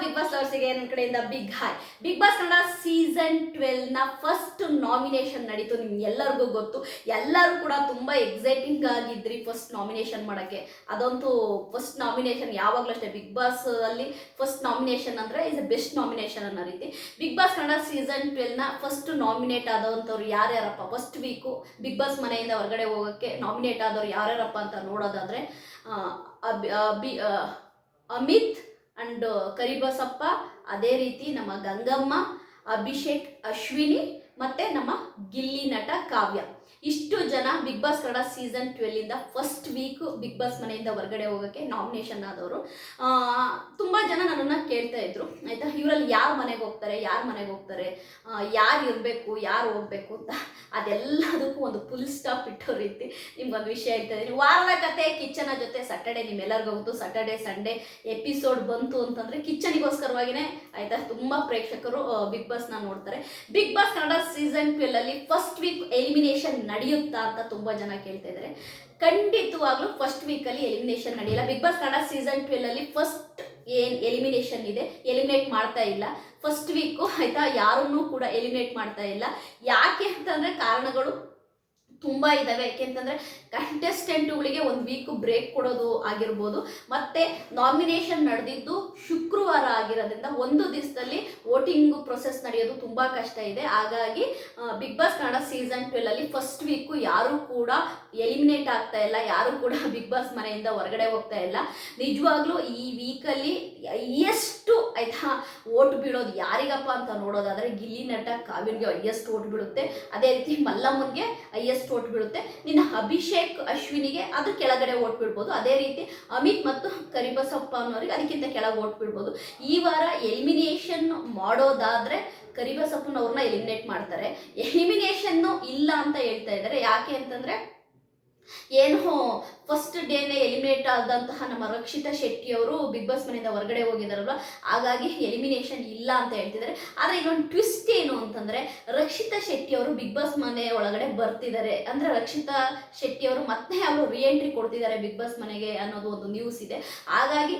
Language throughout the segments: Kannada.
ಬಿಗ್ ಬಾಸ್ ಲವರ್ಸಿಗೆ ನನ್ನ ಕಡೆಯಿಂದ big hi Bigg Boss Kannada season ಟ್ವೆಲ್ನ first nomination ನಡೀತು. ನಿಮ್ಗೆ ಎಲ್ಲರಿಗೂ ಗೊತ್ತು. ಎಲ್ಲರೂ ಕೂಡ ತುಂಬ ಎಕ್ಸೈಟಿಂಗ್ ಆಗಿದ್ರಿ ಫಸ್ಟ್ ನಾಮಿನೇಷನ್ ಮಾಡೋಕ್ಕೆ. ಅದಂತೂ ಫಸ್ಟ್ ನಾಮಿನೇಷನ್ ಯಾವಾಗಲೂ ಅಷ್ಟೇ. ಬಿಗ್ ಬಾಸ್ ಅಲ್ಲಿ ಫಸ್ಟ್ ನಾಮಿನೇಷನ್ ಅಂದ್ರೆ ಇಸ್ ಎ ಬೆಸ್ಟ್ ನಾಮಿನೇಷನ್ ಅನ್ನೋ ರೀತಿ. ಬಿಗ್ ಬಾಸ್ ಕನ್ನಡ ಸೀಸನ್ ಟ್ವೆಲ್ನ ಫಸ್ಟ್ ನಾಮಿನೇಟ್ ಆದವಂಥವ್ರು ಯಾರ್ಯಾರಪ್ಪ? ಫಸ್ಟ್ ವೀಕು ಬಿಗ್ ಬಾಸ್ ಮನೆಯಿಂದ ಹೊರಗಡೆ ಹೋಗೋಕ್ಕೆ ನಾಮಿನೇಟ್ ಆದವ್ರು ಯಾರ್ಯಾರಪ್ಪ ಅಂತ ನೋಡೋದಾದ್ರೆ ಅಮಿತ್ ಅಂಡ್ ಕರಿಬಸಪ್ಪ ಅದೇ ರೀತಿ ನಮ್ಮ ಗಂಗಮ್ಮ ಅಭಿಷೇಕ್ ಅಶ್ವಿನಿ ಮತ್ತೆ ನಮ್ಮ ಗಿಲ್ಲಿ ನಟ ಕಾವ್ಯ. ಇಷ್ಟು ಜನ ಬಿಗ್ ಬಾಸ್ ಕನ್ನಡ ಸೀಸನ್ ಟ್ವೆಲ್ಲಿಂದ ಫಸ್ಟ್ ವೀಕ್ ಬಿಗ್ ಬಾಸ್ ಮನೆಯಿಂದ ಹೊರಗಡೆ ಹೋಗೋಕ್ಕೆ ನಾಮಿನೇಷನ್ ಆದವರು. ತುಂಬ ಜನ ನನ್ನನ್ನು ಕೇಳ್ತಾ ಇದ್ರು. ಆಯಿತಾ? ಇವರಲ್ಲಿ ಯಾರು ಮನೆಗೆ ಹೋಗ್ತಾರೆ, ಯಾರು ಮನೆಗೆ ಹೋಗ್ತಾರೆ ಯಾರು ಇರಬೇಕು, ಯಾರು ಹೋಗ್ಬೇಕು ಅಂತ ಅದೆಲ್ಲದಕ್ಕೂ ಒಂದು ಫುಲ್ ಸ್ಟಾಪ್ ಇಟ್ಟೋ ರೀತಿ ನಿಮ್ಗೊಂದು ವಿಷಯ ಹೇಳ್ತಾ ಇದ್ದೀನಿ. ವಾರದ ಕತೆ ಕಿಚನ ಜೊತೆ ಸ್ಯಾಟರ್ಡೆ ನಿಮ್ಮೆಲ್ಲರಿಗೂ ಗೊತ್ತು ಸ್ಯಾಟರ್ಡೆ ಸಂಡೇ ಎಪಿಸೋಡ್ ಬಂತು ಅಂತಂದರೆ ಕಿಚನಿಗೋಸ್ಕರವಾಗಿಯೇ ಆಯಿತಾ? ತುಂಬ ಪ್ರೇಕ್ಷಕರು ಬಿಗ್ ಬಾಸ್ನ ನೋಡ್ತಾರೆ. Bigg Boss Kannada season twelve ಅಲ್ಲಿ ಫಸ್ಟ್ ವೀಕ್ ಎಲಿಮಿನೇಷನ್ ನಡೆಯುತ್ತಾ ಅಂತ ತುಂಬಾ ಜನ ಕೇಳ್ತಾ ಇದ್ದಾರೆ. ಖಂಡಿತವಾಗ್ಲೂ ಫಸ್ಟ್ ವೀಕಲ್ಲಿ ಎಲಿಮಿನೇಷನ್ ನಡೆಯಲ್ಲ. Bigg Boss Kannada season twelve ಅಲ್ಲಿ ಫಸ್ಟ್ ಏನ್ ಎಲಿಮಿನೇಷನ್ ಇದೆ ಎಲಿಮಿನೇಟ್ ಮಾಡ್ತಾ ಇಲ್ಲ. ಫಸ್ಟ್ ವೀಕು ಆಯ್ತಾ? ಯಾರನ್ನೂ ಕೂಡ ಎಲಿಮಿನೇಟ್ ಮಾಡ್ತಾ ಇಲ್ಲ. ಯಾಕೆ ಅಂತಂದ್ರೆ ಕಾರಣಗಳು ತುಂಬ ಇದ್ದಾವೆ ಯಾಕೆಂತಂದರೆ ಕಂಟೆಸ್ಟೆಂಟುಗಳಿಗೆ ಒಂದು ವೀಕ್ ಬ್ರೇಕ್ ಕೊಡೋದು ಆಗಿರ್ಬೋದು. ಮತ್ತು ನಾಮಿನೇಷನ್ ನಡೆದಿದ್ದು ಶುಕ್ರವಾರ ಆಗಿರೋದ್ರಿಂದ ಒಂದು ದಿವಸದಲ್ಲಿ ವೋಟಿಂಗ್ ಪ್ರೊಸೆಸ್ ನಡೆಯೋದು ತುಂಬ ಕಷ್ಟ ಇದೆ. ಹಾಗಾಗಿ ಬಿಗ್ ಬಾಸ್ ಕನ್ನಡ ಸೀಸನ್ ಟ್ವೆಲ್ಲಲ್ಲಿ ಫಸ್ಟ್ ವೀಕು ಯಾರೂ ಕೂಡ ಎಲಿಮಿನೇಟ್ ಆಗ್ತಾ ಇಲ್ಲ. ಯಾರು ಕೂಡ ಬಿಗ್ ಬಾಸ್ ಮನೆಯಿಂದ ಹೊರಗಡೆ ಹೋಗ್ತಾ ಇಲ್ಲ. ನಿಜವಾಗ್ಲೂ ಈ ವೀಕಲ್ಲಿ ಎಷ್ಟು ಆಯ್ತಾ, ಓಟ್ ಬೀಳೋದು ಯಾರಿಗಪ್ಪ ಅಂತ ನೋಡೋದಾದರೆ ಗಿಲ್ಲಿ ನಟ ಕಾವಿರ್ಗೆ ಹೈಯೆಸ್ಟ್ ಓಟ್ ಬೀಳುತ್ತೆ. ಅದೇ ರೀತಿ ಮಲ್ಲಮ್ಮನ್ಗೆ ಹೈಯೆಸ್ಟ್ ಓಟ್ ಬೀಳುತ್ತೆ ನಿನ್ನ ಅಭಿಷೇಕ್ ಅಶ್ವಿನಿಗೆ ಅದ್ರ ಕೆಳಗಡೆ ಓಟ್ ಬಿಡ್ಬೋದು ಅದೇ ರೀತಿ ಅಮಿತ್ ಮತ್ತು ಕರಿಬಸಪ್ಪ ಅನ್ನೋರಿಗೆ ಅದಕ್ಕಿಂತ ಕೆಳಗೆ ಓಟ್ ಬಿಡ್ಬೋದು ಈ ವಾರ ಎಲಿಮಿನೇಷನ್ ಮಾಡೋದಾದ್ರೆ ಕರಿಬಸಪ್ಪನವ್ರನ್ನ ಎಲಿಮಿನೇಟ್ ಮಾಡ್ತಾರೆ. ಎಲಿಮಿನೇಷನ್ನು ಇಲ್ಲ ಅಂತ ಹೇಳ್ತಾ ಇದ್ದಾರೆ. ಯಾಕೆ ಅಂತಂದ್ರೆ, ಏನು ಫಸ್ಟ್ ಡೇನೇ ಎಲಿಮಿನೇಟ್ ಆದಂತಹ ನಮ್ಮ ರಕ್ಷಿತಾ ಶೆಟ್ಟಿ ಅವರು ಬಿಗ್ ಬಾಸ್ ಮನೆಯಿಂದ ಹೊರಗಡೆ ಹೋಗಿದಾರಲ್ವ? ಹಾಗಾಗಿ ಎಲಿಮಿನೇಷನ್ ಇಲ್ಲ ಅಂತ ಹೇಳ್ತಿದ್ದಾರೆ. ಆದರೆ ಇನ್ನೊಂದು ಟ್ವಿಸ್ಟ್ ಏನು ಅಂತಂದ್ರೆ ರಕ್ಷಿತಾ ಶೆಟ್ಟಿ ಅವರು ಬಿಗ್ ಬಾಸ್ ಮನೆ ಒಳಗಡೆ ಬರ್ತಿದ್ದಾರೆ. ಅಂದ್ರೆ ರಕ್ಷಿತಾ ಶೆಟ್ಟಿ ಅವರು ಮತ್ತೆ ಅವರು ರಿಎಂಟ್ರಿ ಕೊಡ್ತಿದ್ದಾರೆ ಬಿಗ್ ಬಾಸ್ ಮನೆಗೆ ಅನ್ನೋದು ಒಂದು ನ್ಯೂಸ್ ಇದೆ. ಹಾಗಾಗಿ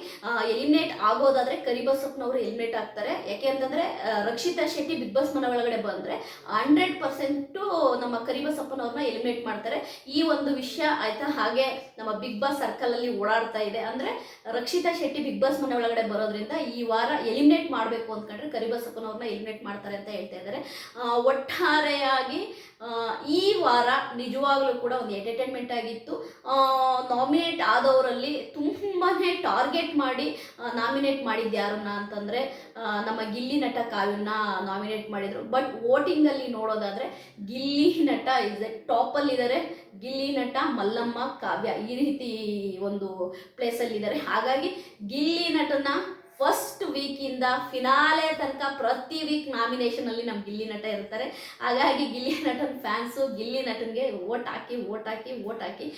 ಎಲಿಮಿನೇಟ್ ಆಗೋದಾದ್ರೆ ಕರಿಬಸಪ್ಪನವರು ಎಲಿಮಿನೇಟ್ ಆಗ್ತಾರೆ. ಯಾಕೆ ಅಂತಂದ್ರೆ ರಕ್ಷಿತ ಶೆಟ್ಟಿ ಬಿಗ್ ಬಾಸ್ ಮನೆ ಒಳಗಡೆ ಬಂದ್ರೆ ಹಂಡ್ರೆಡ್ ಪರ್ಸೆಂಟು ನಮ್ಮ ಕರಿಬಸಪ್ಪನವ್ರನ್ನ ಎಲಿಮಿನೇಟ್ ಮಾಡ್ತಾರೆ. ಈ ಒಂದು ವಿಷಯ ಆಯ್ತಾ? ಹಾಗೆ ನಮ್ಮ ಬಿಗ್ ಬಾಸ್ ಸರ್ಕಲ್ ಅಲ್ಲಿ ಓಡಾಡ್ತಾ ಇದೆ. ಅಂದ್ರೆ ರಕ್ಷಿತಾ ಶೆಟ್ಟಿ ಬಿಗ್ ಬಾಸ್ ಮನೆ ಒಳಗಡೆ ಬರೋದ್ರಿಂದ ಈ ವಾರ ಎಲಿಮಿನೇಟ್ ಮಾಡಬೇಕು ಅಂದ್ಕೊಂಡ್ರೆ ಕರಿಬಸಪ್ಪನವ್ರನ್ನ ಎಲಿಮಿನೇಟ್ ಮಾಡ್ತಾರೆ ಅಂತ ಹೇಳ್ತಾ ಇದ್ದಾರೆ. ಒಟ್ಟಾರೆಯಾಗಿ ಈ ವಾರ ನಿಜವಾಗ್ಲೂ ಕೂಡ ಒಂದು ಎಂಟರ್ಟೈನ್ಮೆಂಟ್ ಆಗಿತ್ತು. ನಾಮಿನೇಟ್ ಆದವರಲ್ಲಿ ತುಂಬಾ ಟಾರ್ಗೆಟ್ ಮಾಡಿ ನಾಮಿನೇಟ್ ಮಾಡಿದ್ದು ಯಾರನ್ನ ಅಂತಂದ್ರೆ ನಮ್ಮ ಗಿಲ್ಲಿ ನಟ ಕಾವ್ಯನ ನಾಮಿನೇಟ್ ಮಾಡಿದ್ರು. ಬಟ್ ವೋಟಿಂಗಲ್ಲಿ ನೋಡೋದಾದ್ರೆ ಗಿಲ್ಲಿ ನಟ ಇಸ್ ಎ ಟಾಪಲ್ಲಿದ್ದಾರೆ ಗಿಲ್ಲಿ ನಟ ಮಲ್ಲಮ್ಮ ಕಾವ್ಯ. ಈ ರೀತಿ ಒಂದು ಪ್ಲೇಸಲ್ಲಿ ಇದ್ದಾರೆ. ಹಾಗಾಗಿ ಗಿಲ್ಲಿ ನಟನ ಫಸ್ಟ್ ವೀಕಿಂದ ಫಿನಾಲೆ ತನಕ ಪ್ರತಿ ವೀಕ್ ನಾಮಿನೇಷನಲ್ಲಿ ನಮ್ಮ ಗಿಲ್ಲಿ ನಟ ಇರ್ತಾರೆ. ಹಾಗಾಗಿ ಗಿಲ್ಲಿ ನಟನ ಫ್ಯಾನ್ಸು ಗಿಲ್ಲಿ ನಟನಿಗೆ ಓಟ್ ಹಾಕಿ ಓಟ್ ಹಾಕಿ ಓಟ್ ಹಾಕಿ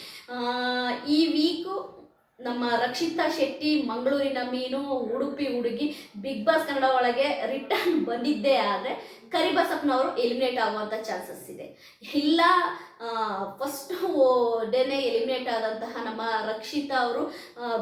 ಈ ವೀಕು ನಮ್ಮ ರಕ್ಷಿತಾ ಶೆಟ್ಟಿ ಮಂಗಳೂರಿನ ಮೀನು ಉಡುಪಿ ಹುಡುಗಿ ಬಿಗ್ ಬಾಸ್ ಕನ್ನಡ ಒಳಗೆ ರಿಟರ್ನ್ ಬಂದಿದ್ದೇ ಆದರೆ ಕರಿಬಸಪ್ಪನವರು ಎಲಿಮಿನೇಟ್ ಆಗುವಂಥ ಚಾನ್ಸಸ್ ಇದೆ. ಇಲ್ಲ ಫಸ್ಟ್ ಡೇನೆ ಎಲಿಮಿನೇಟ್ ಆದಂತಹ ನಮ್ಮ ರಕ್ಷಿತಾ ಅವರು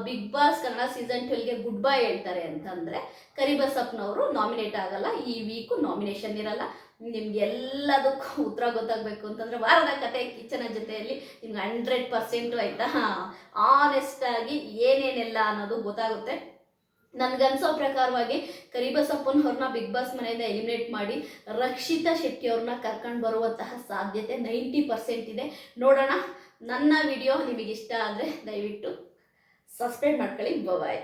ಬಿಗ್ ಬಾಸ್ ಕನ್ನಡ ಸೀಸನ್ ಟ್ವೆಲ್ಗೆ ಗುಡ್ ಬೈ ಹೇಳ್ತಾರೆ ಅಂತಂದರೆ ಕರಿಬಸಪ್ಪನವರು ನಾಮಿನೇಟ್ ಆಗಲ್ಲ, ಈ ವೀಕು ನಾಮಿನೇಷನ್ ಇರಲ್ಲ. ನಿಮ್ಗೆ ಎಲ್ಲದಕ್ಕೂ ಉತ್ತರ ಗೊತ್ತಾಗಬೇಕು ಅಂತಂದರೆ ವಾರದ ಕತೆ ಕಿಚನ ಜೊತೆಯಲ್ಲಿ ನಿಮ್ಗೆ ಹಂಡ್ರೆಡ್ ಪರ್ಸೆಂಟು ಆಯಿತಾ? ಆನೆಸ್ಟಾಗಿ ಏನೇನೆಲ್ಲ ಅನ್ನೋದು ಗೊತ್ತಾಗುತ್ತೆ. ನನ್ಗನ್ಸೋ ಪ್ರಕಾರವಾಗಿ ಕರಿಬಸಪ್ಪನವ್ರನ್ನ ಬಿಗ್ ಬಾಸ್ ಮನೆಯಿಂದ ಎಲಿಮಿನೇಟ್ ಮಾಡಿ ರಕ್ಷಿತಾ ಶೆಟ್ಟಿ ಅವ್ರನ್ನ ಕರ್ಕೊಂಡು ಬರುವಂತಹ ಸಾಧ್ಯತೆ ನೈಂಟಿ ಪರ್ಸೆಂಟ್ ಇದೆ. ನೋಡೋಣ, ನನ್ನ ವಿಡಿಯೋ ನಿಮಗೆ ಇಷ್ಟ ಆದರೆ ದಯವಿಟ್ಟು ಸಬ್ಸ್ಕ್ರೈಬ್ ಮಾಡ್ಕೊಳ್ಳಿ. ಬಾಯ್